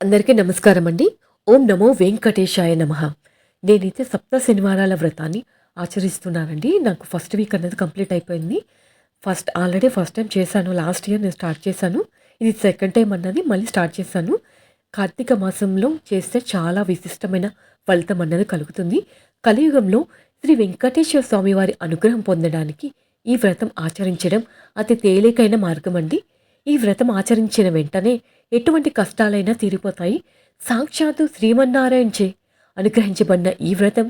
అందరికీ నమస్కారం అండి ఓం నమో వెంకటేశాయ నమ. నేనైతే సప్త శనివారాల వ్రతాన్ని ఆచరిస్తున్నానండి. నాకు ఫస్ట్ వీక్ అనేది కంప్లీట్ అయిపోయింది. ఫస్ట్ ఆల్రెడీ ఫస్ట్ టైం చేశాను. లాస్ట్ ఇయర్ నేను స్టార్ట్ చేశాను. ఇది సెకండ్ టైం అన్నది మళ్ళీ స్టార్ట్ చేశాను. కార్తీక మాసంలో చేస్తే చాలా విశిష్టమైన ఫలితం అన్నది కలుగుతుంది. కలియుగంలో శ్రీ వెంకటేశ్వర స్వామి వారి అనుగ్రహం పొందడానికి ఈ వ్రతం ఆచరించడం అతి తేలికైన మార్గం అండి ఈ వ్రతం ఆచరించిన వెంటనే ఎటువంటి కష్టాలైనా తీరిపోతాయి. సాక్షాత్తు శ్రీమన్నారాయణచే అనుగ్రహించబడిన ఈ వ్రతం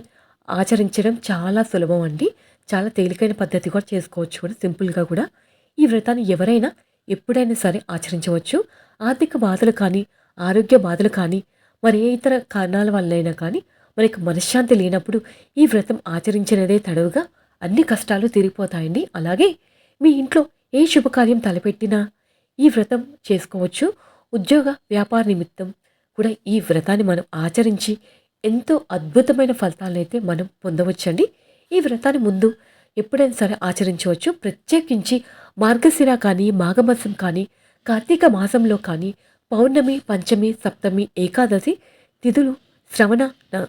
ఆచరించడం చాలా సులభం అండి. చాలా తేలికైన పద్ధతి కూడా చేసుకోవచ్చు కూడా సింపుల్గా కూడా ఈ వ్రతాన్ని ఎవరైనా ఎప్పుడైనా సరే ఆచరించవచ్చు. ఆర్థిక బాధలు కానీ ఆరోగ్య బాధలు కానీ మరి ఏ ఇతర కారణాల వల్లైనా కానీ మనకి మనశ్శాంతి లేనప్పుడు ఈ వ్రతం ఆచరించినదే తడవుగా అన్ని కష్టాలు తీరిపోతాయండి. అలాగే మీ ఇంట్లో ఏ శుభకార్యం తలపెట్టినా ఈ వ్రతం చేసుకోవచ్చు. ఉద్యోగ వ్యాపార నిమిత్తం కూడా ఈ వ్రతాన్ని మనం ఆచరించి ఎంతో అద్భుతమైన ఫలితాలను అయితే మనం పొందవచ్చండి. ఈ వ్రతాన్ని ముందు ఎప్పుడైనా సరే ఆచరించవచ్చు. ప్రత్యేకించి మార్గశిర కానీ మాఘమాసం కానీ కార్తీక మాసంలో కానీ పౌర్ణమి పంచమి సప్తమి ఏకాదశి తిథులు శ్రవణ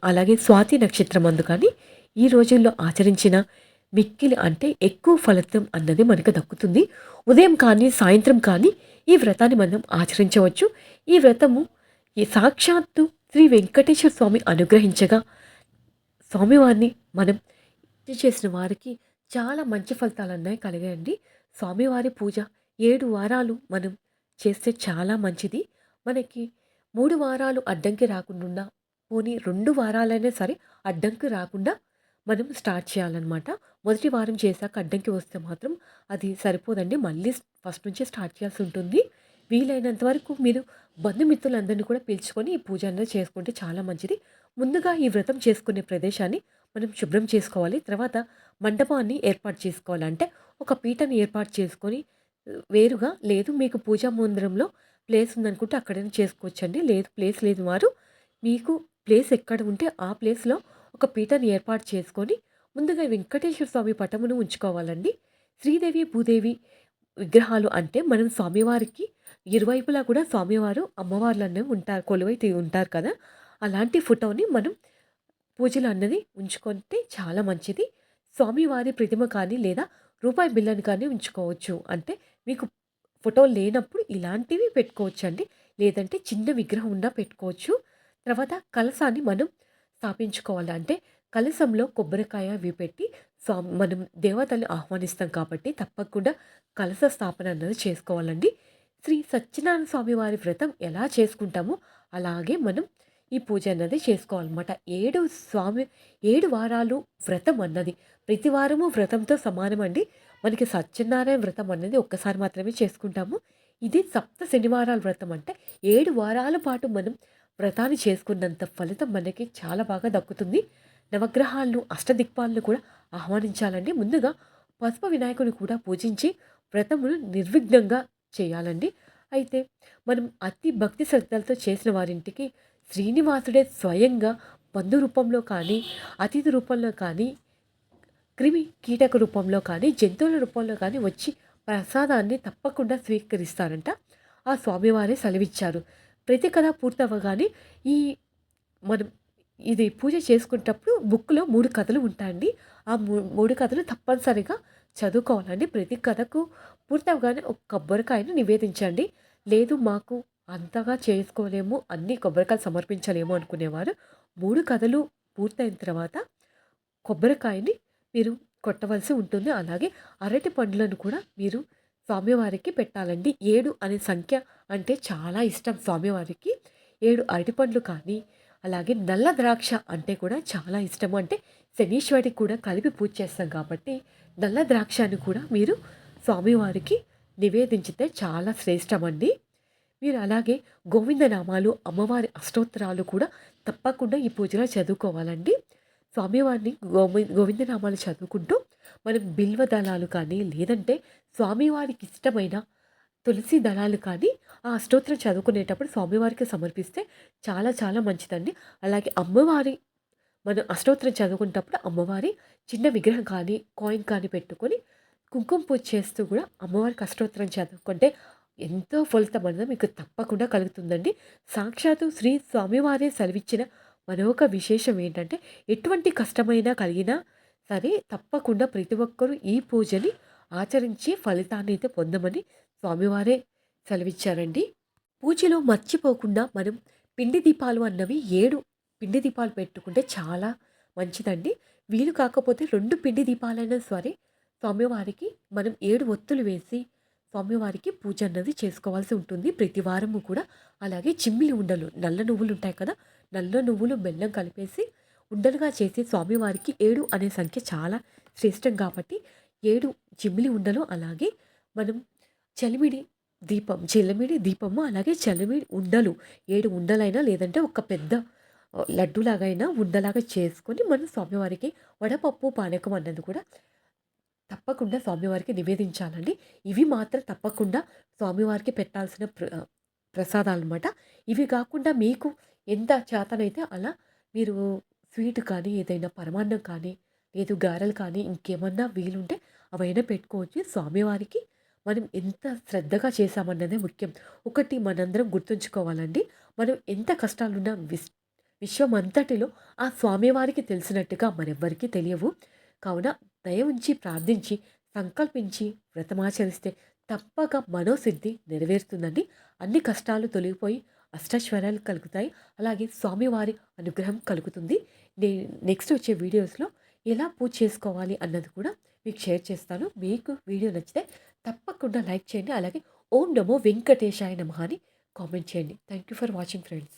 అలాగే స్వాతి నక్షత్రం అందు కానీ ఈ రోజుల్లో ఆచరించిన మిక్కిలి అంటే ఎక్కువ ఫలితం అన్నది మనకు దక్కుతుంది. ఉదయం కానీ సాయంత్రం కానీ ఈ వ్రతాన్ని మనం ఆచరించవచ్చు. ఈ వ్రతము ఈ సాక్షాత్తు శ్రీ వెంకటేశ్వర స్వామి అనుగ్రహించగా స్వామివారిని మనం పూజ చేసిన వారికి చాలా మంచి ఫలితాలు అన్నాయి కలిగాయండి. స్వామివారి పూజ ఏడు వారాలు మనం చేస్తే చాలా మంచిది. మనకి మూడు వారాలు అడ్డంకి రాకుండా పోనీ రెండు వారాలైనా సరే అడ్డంకి రాకుండా మనం స్టార్ట్ చేయాలన్నమాట. మొదటి వారం చేశాక అడ్డంకి వస్తే మాత్రం అది సరిపోదండి. మళ్ళీ ఫస్ట్ నుంచే స్టార్ట్ చేయాల్సి ఉంటుంది. వీలైనంత వరకు మీరు బంధుమిత్రులందరినీ కూడా పిలుచుకొని ఈ పూజ అనేది చేసుకుంటే చాలా మంచిది. ముందుగా ఈ వ్రతం చేసుకునే ప్రదేశాన్ని మనం శుభ్రం చేసుకోవాలి. తర్వాత మండపాన్ని ఏర్పాటు చేసుకోవాలి. అంటే ఒక పీటను ఏర్పాటు చేసుకొని వేరుగా లేదు మీకు పూజా మందిరంలో ప్లేస్ ఉందనుకుంటే అక్కడైనా చేసుకోవచ్చండి. లేదు ప్లేస్ లేదు వారు మీకు ప్లేస్ ఎక్కడ ఉంటే ఆ ప్లేస్లో ఒక పీఠను ఏర్పాటు చేసుకొని ముందుగా వెంకటేశ్వర స్వామి పటమును ఉంచుకోవాలండి. శ్రీదేవి భూదేవి విగ్రహాలు అంటే మనం స్వామివారికి ఇరువైపులా కూడా స్వామివారు అమ్మవార్లు అనేవి ఉంటారు కొలువైతే ఉంటారు కదా. అలాంటి ఫోటోని మనం పూజలు అన్నది ఉంచుకుంటే చాలా మంచిది. స్వామివారి ప్రతిమ కానీ లేదా రూపాయి బిల్లని కానీ ఉంచుకోవచ్చు. అంటే మీకు ఫోటో లేనప్పుడు ఇలాంటివి పెట్టుకోవచ్చు అండి లేదంటే చిన్న విగ్రహం ఉన్నా పెట్టుకోవచ్చు. తర్వాత కలసాన్ని మనం స్థాపించుకోవాలంటే కలశంలో కలసంలో కొబ్బరికాయ అవి పెట్టి స్వామి మనం దేవతల్ని ఆహ్వానిస్తాం కాబట్టి తప్పకుండా కలస స్థాపన అన్నది చేసుకోవాలండి. శ్రీ సత్యనారాయణ స్వామి వారి వ్రతం ఎలా చేసుకుంటామో అలాగే మనం ఈ పూజ అన్నది చేసుకోవాలన్నమాట. ఏడు స్వామి ఏడు వారాలు వ్రతం అన్నది. ప్రతి వారము వ్రతంతో సమానం అండి మనకి సత్యనారాయణ వ్రతం అన్నది ఒక్కసారి మాత్రమే చేసుకుంటాము. ఇది సప్త శనివారాల వ్రతం అంటే ఏడు వారాల పాటు మనం వ్రతాన్ని చేసుకున్నంత ఫలితం మనకి చాలా బాగా దక్కుతుంది. నవగ్రహాలను అష్టదిక్పాలను కూడా ఆహ్వానించాలండి. ముందుగా పసుపు వినాయకుని కూడా పూజించి వ్రతమును నిర్విఘ్నంగా చేయాలండి. అయితే మనం అతి భక్తి శ్రద్ధలతో చేసిన వారింటికి శ్రీనివాసుడే స్వయంగా బంధు రూపంలో కానీ అతిథి రూపంలో కానీ క్రిమి కీటక రూపంలో కానీ జంతువుల రూపంలో కానీ వచ్చి ప్రసాదాన్ని తప్పకుండా స్వీకరిస్తారంట. ఆ స్వామివారే సెలవిచ్చారు. ప్రతి కథ పూర్తవగానే ఈ మనం ఇది పూజ చేసుకునేటప్పుడు బుక్లో మూడు కథలు ఉంటాయండి. ఆ మూ- మూడు కథలు తప్పనిసరిగా చదువుకోవాలండి. ప్రతి కథకు పూర్తవగానే ఒక కొబ్బరికాయను నివేదించండి. లేదు మాకు అంతగా చేసుకోలేము అన్ని కొబ్బరికాయలు సమర్పించలేము అనుకునేవారు. మూడు కథలు పూర్తయిన తర్వాత కొబ్బరికాయని మీరు కొట్టవలసి ఉంటుంది. అలాగే అరటి పండ్లను కూడా మీరు స్వామివారికి పెట్టాలండి. ఏడు అనే సంఖ్య అంటే చాలా ఇష్టం స్వామివారికి. ఏడు అరటిపండ్లు కానీ అలాగే నల్ల ద్రాక్ష అంటే కూడా చాలా ఇష్టము. అంటే శనీశ్వరికి కూడా కలిపి పూజ చేస్తాం కాబట్టి నల్ల ద్రాక్షను కూడా మీరు స్వామివారికి నివేదించితే చాలా శ్రేష్టమండి మీరు అలాగే గోవిందనామాలు అమ్మవారి అష్టోత్తరాలు కూడా తప్పకుండా ఈ పూజలో చదువుకోవాలండి. స్వామివారిని గోవి గోవిందనామాలు చదువుకుంటూ మనం బిల్వ దళాలు కానీ లేదంటే స్వామివారికి ఇష్టమైన తులసి దళాలు కానీ ఆ అష్టోత్తరం చదువుకునేటప్పుడు స్వామివారికి సమర్పిస్తే చాలా చాలా మంచిదండి. అలాగే అమ్మవారి మనం అష్టోత్తరం చదువుకునేటప్పుడు అమ్మవారి చిన్న విగ్రహం కానీ కాయిన్ కానీ పెట్టుకొని కుంకుమ పూజ చేస్తూ కూడా అమ్మవారికి అష్టోత్తరం చదువుకుంటే ఎంతో ఫలితం అనేది మీకు తప్పకుండా కలుగుతుందండి. సాక్షాత్తు శ్రీ స్వామివారే సెలవిచ్చిన మరొక విశేషం ఏంటంటే ఎటువంటి కష్టమైనా కలిగినా సరే తప్పకుండా ప్రతి ఒక్కరూ ఈ పూజని ఆచరించి ఫలితాన్ని అయితే పొందమని స్వామివారే సెలవిచ్చారండి. పూజలో మర్చిపోకుండా మనం పిండి దీపాలు అన్నవి ఏడు పిండి దీపాలు పెట్టుకుంటే చాలా మంచిదండి. వీలు కాకపోతే రెండు పిండి దీపాలైనా సరే స్వామివారికి మనం ఏడు ఒత్తులు వేసి స్వామివారికి పూజ అన్నది చేసుకోవాల్సి ఉంటుంది. ప్రతి వారము కూడా. అలాగే చిమ్మిలి ఉండలు నల్ల నువ్వులు ఉంటాయి కదా నల్ల నువ్వులు బెల్లం కలిపేసి ఉండలుగా చేసి స్వామివారికి ఏడు అనే సంఖ్య చాలా శ్రేష్టం కాబట్టి ఏడు చిమ్మిలి ఉండలు అలాగే మనం చలిమిడి దీపం చెల్లమిడి దీపము అలాగే చలిమిడి ఉండలు. ఏడు ఉండలైనా లేదంటే ఒక పెద్ద లడ్డులాగైనా ఉండలాగా చేసుకొని మనం స్వామివారికి వడపప్పు పానకం అన్నది కూడా తప్పకుండా స్వామివారికి నివేదించాలండి. ఇవి మాత్రం తప్పకుండా స్వామివారికి పెట్టాల్సిన ప్ర ప్రసాదాలు అనమాట ఇవి కాకుండా మీకు ఎంత చేతనైతే అలా మీరు స్వీట్ కానీ ఏదైనా పరమాన్నం కానీ లేదు గారెలు కానీ ఇంకేమన్నా వీలుంటే అవైనా పెట్టుకోవచ్చు. స్వామివారికి మనం ఎంత శ్రద్ధగా చేశామన్నదే ముఖ్యం. ఒకటి మనందరం గుర్తుంచుకోవాలండి. మనం ఎంత కష్టాలున్నా విస్ విశ్వం అంతటిలో ఆ స్వామివారికి తెలిసినట్టుగా మరెవ్వరికీ తెలియవు. కావున దయ ఉంచి ప్రార్థించి సంకల్పించి వ్రతమాచరిస్తే తప్పక మనోసిద్ధి నెరవేరుతుందండి. అన్ని కష్టాలు తొలగిపోయి అష్టైశ్వర్యాలు కలుగుతాయి. అలాగే స్వామివారి అనుగ్రహం కలుగుతుంది. నేను నెక్స్ట్ వచ్చే వీడియోస్లో ఎలా పూజ చేసుకోవాలి అన్నది కూడా మీకు షేర్ చేస్తాను. మీకు వీడియో నచ్చితే తప్పకుండా లైక్ చేయండి. అలాగే ఓం నమో వెంకటేశాయ నమ అని కామెంట్ చేయండి. Thank you for watching friends.